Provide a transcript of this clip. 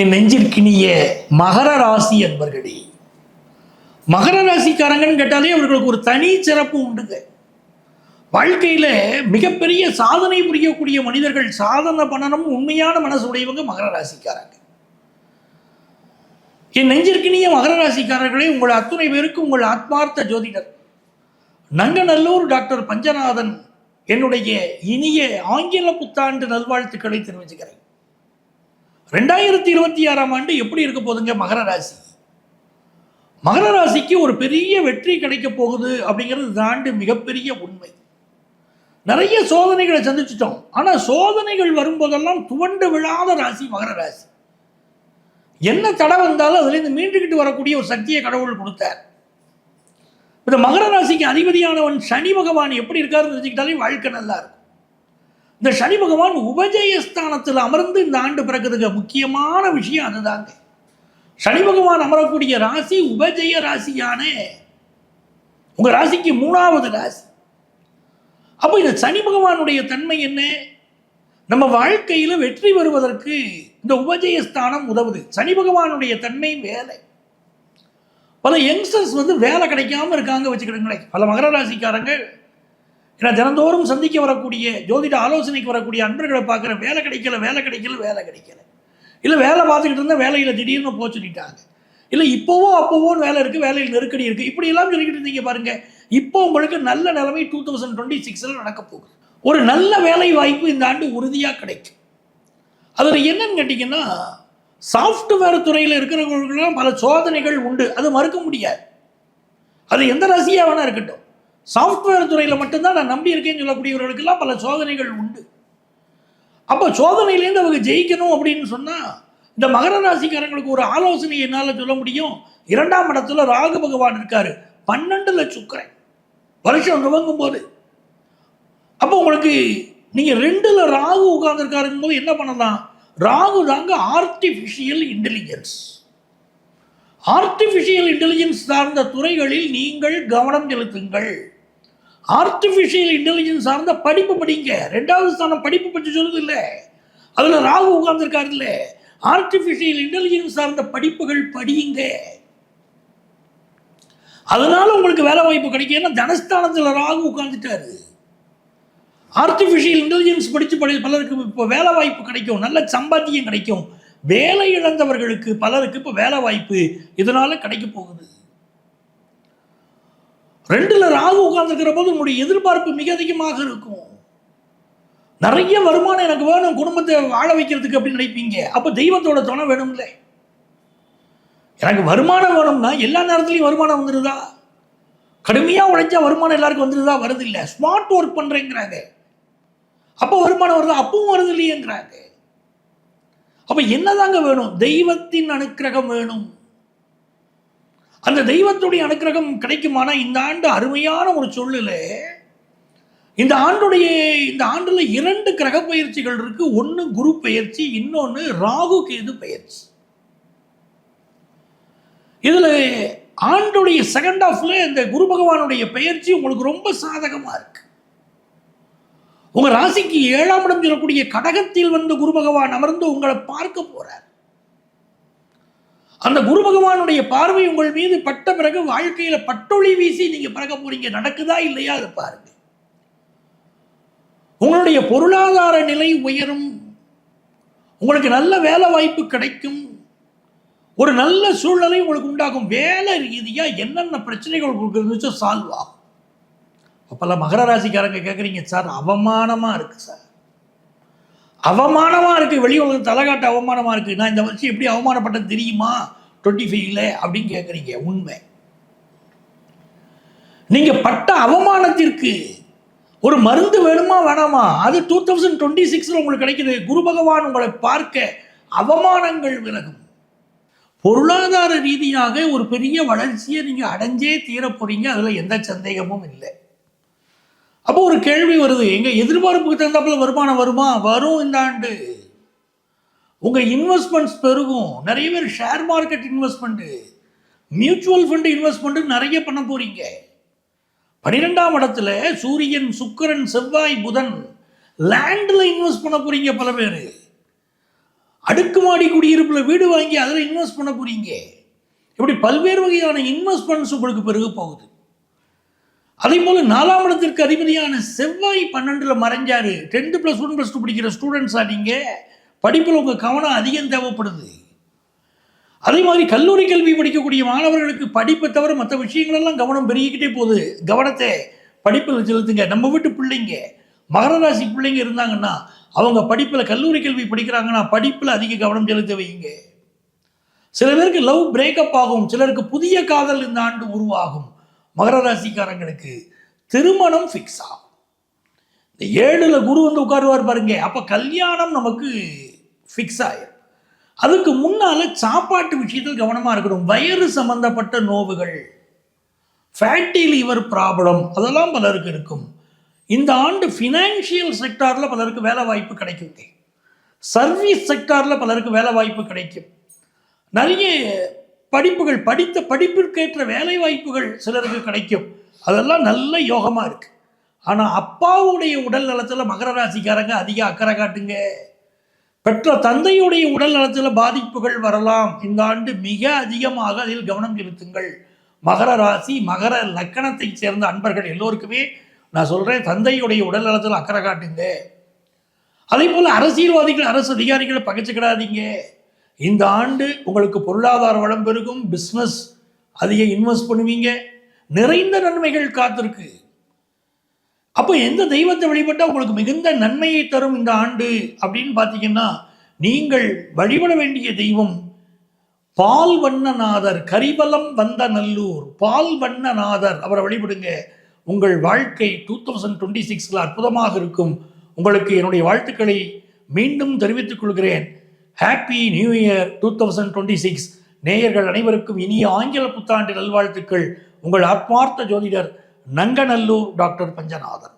என் நெஞ்சிற்கினிய மகர ராசி அன்பர்களே மகர ராசிக்காரங்கன்னு கேட்டாலே அவர்களுக்கு ஒரு தனி சிறப்பு உண்டுங்க. வாழ்க்கையில் மிகப்பெரிய சாதனை புரியக்கூடிய மனிதர்கள் சாதனை பண்ணணும் உண்மையான மனசு உடையவங்க மகர ராசிக்காரங்க. என் நெஞ்சிற்கினிய மகர ராசிக்காரர்களே உங்கள் அத்துணை பேருக்கு உங்கள் ஆத்மார்த்த ஜோதிடர் நங்கநல்லூர் டாக்டர் பஞ்சநாதன் என்னுடைய இனிய ஆங்கில புத்தாண்டு நல்வாழ்த்துக்களை தெரிவிச்சுக்கிறேன். ரெண்டாயிரத்தி இருபத்தி ஆறாம் ஆண்டு எப்படி இருக்க போகுதுங்க? மகர ராசி. மகர ராசிக்கு ஒரு பெரிய வெற்றி கிடைக்க போகுது அப்படிங்கிறது இந்த ஆண்டு மிகப்பெரிய உண்மை. நிறைய சோதனைகளை சந்திச்சிட்டோம். ஆனால் சோதனைகள் வரும்போதெல்லாம் துவண்டு விழாத ராசி மகர ராசி. என்ன தடை வந்தாலும் அதுலேருந்து மீண்டுகிட்டு வரக்கூடிய ஒரு சக்தியை கடவுள் கொடுத்தார். இந்த மகர ராசிக்கு அதிபதியானவன் சனி பகவான் எப்படி இருக்காருன்னு தெரிஞ்சுக்கிட்டாலே வாழ்க்கை நல்லா இருக்கும். இந்த சனி பகவான் உபஜயஸ்தானத்தில் அமர்ந்து இந்த ஆண்டு பிறகுதுங்க முக்கியமான விஷயம் அதுதாங்க. சனி பகவான் அமரக்கூடிய ராசி உபஜய ராசியானே. உங்க ராசிக்கு மூணாவது ராசி. அப்போ இந்த சனி பகவானுடைய தன்மை என்ன? நம்ம வாழ்க்கையில் வெற்றி பெறுவதற்கு இந்த உபஜயஸ்தானம் உதவுது. சனி பகவானுடைய தன்மை வேலை. பல யங்ஸ்டர்ஸ் வந்து வேலை கிடைக்காம இருக்காங்க வச்சுக்கிடுங்களேன். பல மகர ராசிக்காரங்க ஏன்னா தினந்தோறும் சந்திக்க வரக்கூடிய ஜோதிட ஆலோசனைக்கு வரக்கூடிய அன்பர்களை பார்க்குற வேலை கிடைக்கல வேலை கிடைக்கல வேலை கிடைக்கல. இல்லை வேலை பார்த்துக்கிட்டு இருந்தால் வேலையில் திடீர்னு போக சொல்லிட்டாங்க. இல்லை இப்போவோ அப்போவோன்னு வேலை இருக்குது வேலையில் நெருக்கடி இருக்குது இப்படியெல்லாம் சொல்லிக்கிட்டு இருந்தீங்க பாருங்கள் இப்போ உங்களுக்கு நல்ல நிலைமை டூ தௌசண்ட் டுவெண்ட்டி சிக்ஸில் நடக்க போகுது. ஒரு நல்ல வேலை வாய்ப்பு இந்த ஆண்டு உறுதியாக கிடைக்கும். அதில் என்னன்னு கேட்டிங்கன்னா சாஃப்ட்வேர் துறையில் இருக்கிறவங்களுக்கெல்லாம் பல சோதனைகள் உண்டு. அது மறுக்க முடியாது. அது எந்த ராசியாக வேணால் இருக்கட்டும். சாஃப்ட்வேர் துறையில் மட்டும்தான் நான் நம்பி இருக்கேன்னு சொல்லக்கூடியவர்களுக்கெல்லாம் பல சோதனைகள் உண்டு. அப்போ சோதனையிலேருந்து அவங்க ஜெயிக்கணும் அப்படின்னு சொன்னால் இந்த மகர ராசிக்காரங்களுக்கு ஒரு ஆலோசனை என்னால் சொல்ல முடியும். இரண்டாம் இடத்துல ராகு பகவான் இருக்கார். பன்னெண்டுல சுக்கரன். வருஷம் துவங்கும் போது அப்போ உங்களுக்கு நீங்கள் ரெண்டில் ராகு உட்கார்ந்துருக்காருங்கும் போது என்ன பண்ணலாம்? ராகு தாங்க ஆர்டிஃபிஷியல் இன்டெலிஜென்ஸ் ஆர்டிஃபிஷியல் இன்டெலிஜென்ஸ் சார்ந்த துறைகளில் நீங்கள் கவனம் செலுத்துங்கள். ஆர்டிஃபிஷியல் இன்டெலிஜென்ஸ் சார்ந்த படிப்பு படிங்க. ரெண்டாவது ஸ்தானம் படிப்பு பற்றி சொல்லுது இல்லை அதில் ராகு உட்கார்ந்துருக்காரு இல்லை. ஆர்டிஃபிஷியல் இன்டெலிஜென்ஸ் சார்ந்த படிப்புகள் படியுங்க. அதனால உங்களுக்கு வேலை வாய்ப்பு கிடைக்கும். ஏன்னா தனஸ்தானத்தில் ராகு உட்கார்ந்துட்டாரு. ஆர்டிஃபிஷியல் இன்டெலிஜென்ஸ் படித்து படி பலருக்கு இப்போ வேலை வாய்ப்பு கிடைக்கும். நல்ல சம்பாத்தியம் கிடைக்கும். வேலை இழந்தவர்களுக்கு பலருக்கு இப்போ வேலை வாய்ப்பு இதனால் கிடைக்க போகுது. ரெண்டுல ராகு உட்கார்ந்துருக்கிற போது உங்களுடைய எதிர்பார்ப்பு மிக அதிகமாக இருக்கும். நிறைய வருமானம் எனக்கு வேணும் குடும்பத்தை வாழ வைக்கிறதுக்கு அப்படின்னு நினைப்பீங்க. அப்போ தெய்வத்தோட துணை வேணும்ல. எனக்கு வருமானம் வேணும்னா எல்லா நேரத்துலையும் வருமானம் வந்துடுதா கடுமையாக உழைச்சா வருமானம் எல்லாருக்கும் வந்துடுதா வருது இல்லை ஸ்மார்ட் ஒர்க் பண்ணுறேங்கிறாங்க அப்போ வருமானம் வருதா? அப்பவும் வருது இல்லையேங்கிறாங்க. அப்போ என்னதாங்க வேணும்? தெய்வத்தின் அனுக்கிரகம் வேணும். அந்த தெய்வத்துடைய அனுக்கிரகம் கிடைக்குமானா? இந்த ஆண்டு அருமையான ஒரு சொல்லுல இந்த ஆண்டுடைய இந்த ஆண்டுல இரண்டு கிரக பயிற்சிகள் இருக்கு. ஒன்று குரு பயிற்சி இன்னொன்று ராகு கேது பயிற்சி. இதுல ஆண்டுடைய செகண்ட் ஆஃப்ல இந்த குரு பகவானுடைய பயிற்சி உங்களுக்கு ரொம்ப சாதகமா இருக்கு. உங்க ராசிக்கு ஏழாம் இடம் சொல்லக்கூடிய கடகத்தில் வந்து குரு பகவான் அமர்ந்து உங்களை பார்க்க போறார். அந்த குரு பகவானுடைய பார்வை உங்கள் மீது பட்ட பிறகு வாழ்க்கையில பட்டொளி வீசி நீங்க பிறக்க போறீங்க. நடக்குதா இல்லையா? அதை பாருங்க. உங்களுடைய பொருளாதார நிலை உயரும். உங்களுக்கு நல்ல வேலை வாய்ப்பு கிடைக்கும். ஒரு நல்ல சூழ்நிலை உங்களுக்கு உண்டாகும். வேலை ரீதியாக என்னென்ன பிரச்சனைகள் உங்களுக்கு இருந்துச்சோ சால்வ் ஆகும். அப்பெல்லாம் மகர ராசிக்காரங்க கேட்குறீங்க சார் அவமானமாக இருக்குது சார். அவமானமாக இருக்குது வெளி உலகம் தலைகாட்டு அவமானமாக இருக்குது நான் இந்த வருஷம் எப்படி அவமானப்பட்டது தெரியுமா? டுவெண்ட்டி ஃபைவ்ல அப்படின்னு கேட்குறீங்க உண்மை. நீங்கள் பட்ட அவமானத்திற்கு ஒரு மருந்து வேணுமா வேணாமா? அது டூ தௌசண்ட் டுவெண்ட்டி சிக்ஸில் உங்களுக்கு கிடைக்கிது. குரு பகவான் உங்களை பார்க்க அவமானங்கள் விலகும். பொருளாதார ரீதியாக ஒரு பெரிய வளர்ச்சியை நீங்கள் அடைஞ்சே தீரப்போறீங்க அதில் எந்த சந்தேகமும் இல்லை. அப்போ ஒரு கேள்வி வருது. எங்க எதிர்பார்ப்புக்கு தகுந்தாப்புல வருமானம் வருமா? வரும் இந்த ஆண்டு. உங்க இன்வெஸ்ட்மெண்ட்ஸ் பெருகும். நிறைய பேர் share market investment mutual fund investment நிறைய பண்ண போறீங்க. பன்னிரெண்டாம் இடத்துல சூரியன் சுக்கரன் செவ்வாய் புதன் லேண்டில் இன்வெஸ்ட் பண்ண போறீங்க பல பேர். அடுக்குமாடி குடியிருப்பில் வீடு வாங்கி அதில் இன்வெஸ்ட் பண்ண போறீங்க. இப்படி பல்வேறு வகையான இன்வெஸ்ட்மெண்ட்ஸ் உங்களுக்கு பெருக போகுது. அதே போல் நாலாம் இடத்திற்கு அதிபதியான செவ்வாய் பன்னெண்டில் மறைஞ்சார். Tenth plus one plus two படிக்கிற ஸ்டூடெண்ட்ஸாக நீங்கள் படிப்பில் உங்கள் கவனம் அதிகம் தேவைப்படுது. அதே மாதிரி கல்லூரி கல்வி படிக்கக்கூடிய மாணவர்களுக்கு படிப்பை தவிர மற்ற விஷயங்களெல்லாம் கவனம் பெருகிக்கிட்டே போகுது. கவனத்தை படிப்பில் செலுத்துங்க. நம்ம வீட்டு பிள்ளைங்க மகர ராசி பிள்ளைங்க இருந்தாங்கன்னா அவங்க படிப்பில் கல்லூரி கல்வி படிக்கிறாங்கன்னா படிப்பில் அதிக கவனம் செலுத்த வைங்க சில பேருக்கு லவ் பிரேக்கப் ஆகும். சிலருக்கு புதிய காதல் இந்த ஆண்டு உருவாகும். மகர ராசிக்காரங்களுக்கு திருமணம் ஃபிக்ஸ் ஆகும். இந்த ஏழுல குரு வந்து உட்காருவார் பாருங்க. அப்போ கல்யாணம் நமக்கு ஃபிக்ஸ் ஆயிரும். அதுக்கு முன்னால சாப்பாட்டு விஷயத்தில் கவனமா இருக்கணும். வயிறு சம்பந்தப்பட்ட நோவுகள் ஃபேட்டி லிவர் ப்ராப்ளம் அதெல்லாம் பலருக்கு இருக்கும். இந்த ஆண்டு ஃபினான்ஷியல் செக்டாரில் பலருக்கு வேலை வாய்ப்பு கிடைக்கும். சர்வீஸ் செக்டாரில் பலருக்கு வேலை வாய்ப்பு கிடைக்கும். நிறைய படிப்புகள் படித்த படிப்பிற்கேற்ற வேலை வாய்ப்புகள் சிலருக்கு கிடைக்கும். அதெல்லாம் நல்ல யோகமாக இருக்குது ஆனால் அப்பாவுடைய உடல் நலத்தில் மகர ராசிக்காரங்க அதிக அக்கறை காட்டுங்க. பெற்ற தந்தையுடைய உடல் நலத்தில் பாதிப்புகள் வரலாம். இந்த ஆண்டு மிக அதிகமாக அதில் கவனம் செலுத்துங்கள். மகர ராசி மகர லக்கணத்தை சேர்ந்த அன்பர்கள் எல்லோருக்குமே நான் சொல்கிறேன் தந்தையுடைய உடல் நலத்தில் அக்கறை காட்டுங்க. அதே போல் அரசியல்வாதிகள் அரசு அதிகாரிகளை பகைச்சுக்கிடாதீங்க. இந்த ஆண்டு உங்களுக்கு பொருளாதார வளம் பெருகும் பிஸ்னஸ் அதிக இன்வெஸ்ட் பண்ணுவீங்க. நிறைந்த நன்மைகள் காத்திருக்கு. அப்போ எந்த தெய்வத்தை வழிபட்டால் உங்களுக்கு மிகுந்த நன்மையை தரும் இந்த ஆண்டு அப்படின்னு பார்த்தீங்கன்னா நீங்கள் வழிபட வேண்டிய தெய்வம் பால் வண்ணநாதர் கரிபலம் வந்த நல்லூர் பால் வண்ணநாதர் அவரை வழிபடுங்க. உங்கள் வாழ்க்கை டூ தௌசண்ட் டுவெண்ட்டி சிக்ஸில் அற்புதமாக இருக்கும். உங்களுக்கு என்னுடைய வாழ்த்துக்களை மீண்டும் தெரிவித்துக் கொள்கிறேன். Happy new year two thousand twenty six நேயர்கள் அனைவருக்கும் இனிய ஆங்கில புத்தாண்டு நல்வாழ்த்துக்கள். உங்கள் ஆத்மார்த்த ஜோதிடர் நங்கநல்லூர் டாக்டர் பஞ்சநாதன்.